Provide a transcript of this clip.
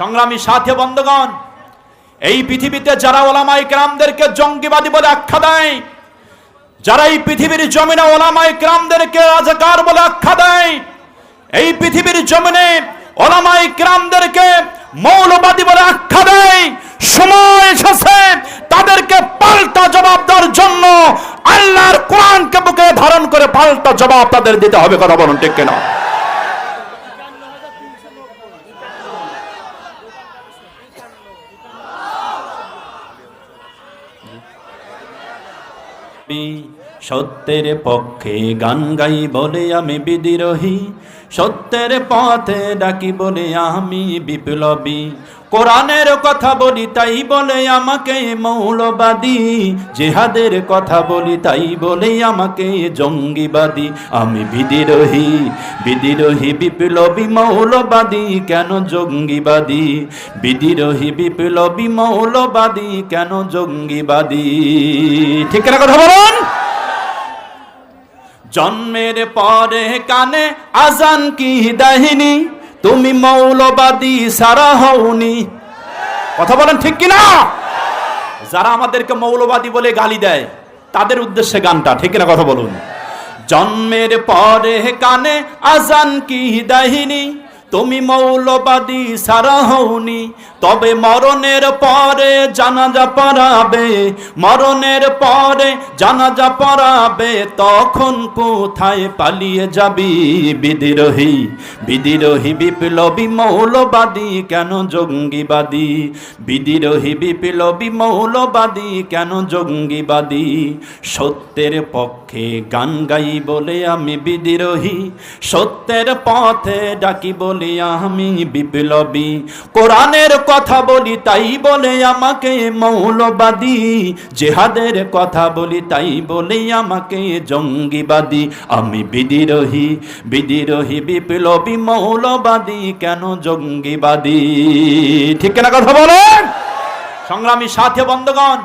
সংগ্রামী সাথে বন্ধগণ, এই পৃথিবীতে যারা ওলামাই ক্রামদেরকে জঙ্গিবাদী বলে আখ্যা দেয়, যারা এই পৃথিবীর জমিনে ওলামাই ক্রামদেরকে রাজাকার বলে আখ্যা দেয়, এই পৃথিবীর জমিনে ওলামাই ক্রামদেরকে মৌলবাদী বলে আখ্যা দেয়, সময় এসেছে তাদেরকে পাল্টা জবাব দেওয়ার জন্য আল্লাহর কোরআনকে বুকে ধারণ করে পাল্টা জবাব তাদের দিতে হবে, কথা বলুন ঠিক কিনা? সত্যের পক্ষে গান গাই বলে আমি বিদ্রোহী সত্যের পথে ডাকি বলে আমি বিপ্লবী। কোরআনের কথা বলি, তাই বলে আমাকে মৌলবাদী। জেহাদের কথা বলি, তাই বলে আমাকে জঙ্গিবাদী। আমি বিদ্রোহী বিদ্রোহী বিপ্লবী মৌলবাদী, কেন জঙ্গিবাদী? বিদ্রোহী বিপ্লবী মৌলবাদী, কেন জঙ্গিবাদী? ঠিক কথা বলুন? জন্মের পরে কানে আজান কি দাহিনী? তুমি মৌলবাদী সারা হওনি। কথা বলেন ঠিক কিনা? যারা আমাদেরকে মৌলবাদী বলে গালি দেয়, তাদের উদ্দেশ্যে গানটা, ঠিক কিনা কথা বলুন। জন্মের পরে কানে আজান কি দাহিনী তুমি মৌলবাদী সারা হওনি, তবে মরণের পরে জানাজা পড়াবে, মরণের পরে জানাজা পড়াবে, তখন কোথায় পালিয়ে যাবি বিদ্রোহী? বিদ্রোহী বিপ্লবী মৌলবাদী কেন জঙ্গিবাদী? বিদ্রোহী বিপ্লবী মৌলবাদী কেন জঙ্গিবাদী? সত্যের পক্ষে গান গাই বলে আমি বিদ্রোহী, সত্যের পথে ডাকি বলে, আমি বিপ্লবী। কোরআনের কথা বলি, তাই বলে আমাকে মৌলবাদী। জেহাদের কথা বলি, তাই বলে আমাকে জঙ্গিবাদী। আমি বিদ্রোহী বিদ্রোহী, বিপ্লবী, মৌলবাদী, কেন জঙ্গিবাদী? ঠিক না কথা বলেন? সংগ্রামী সাথে বন্ধগণ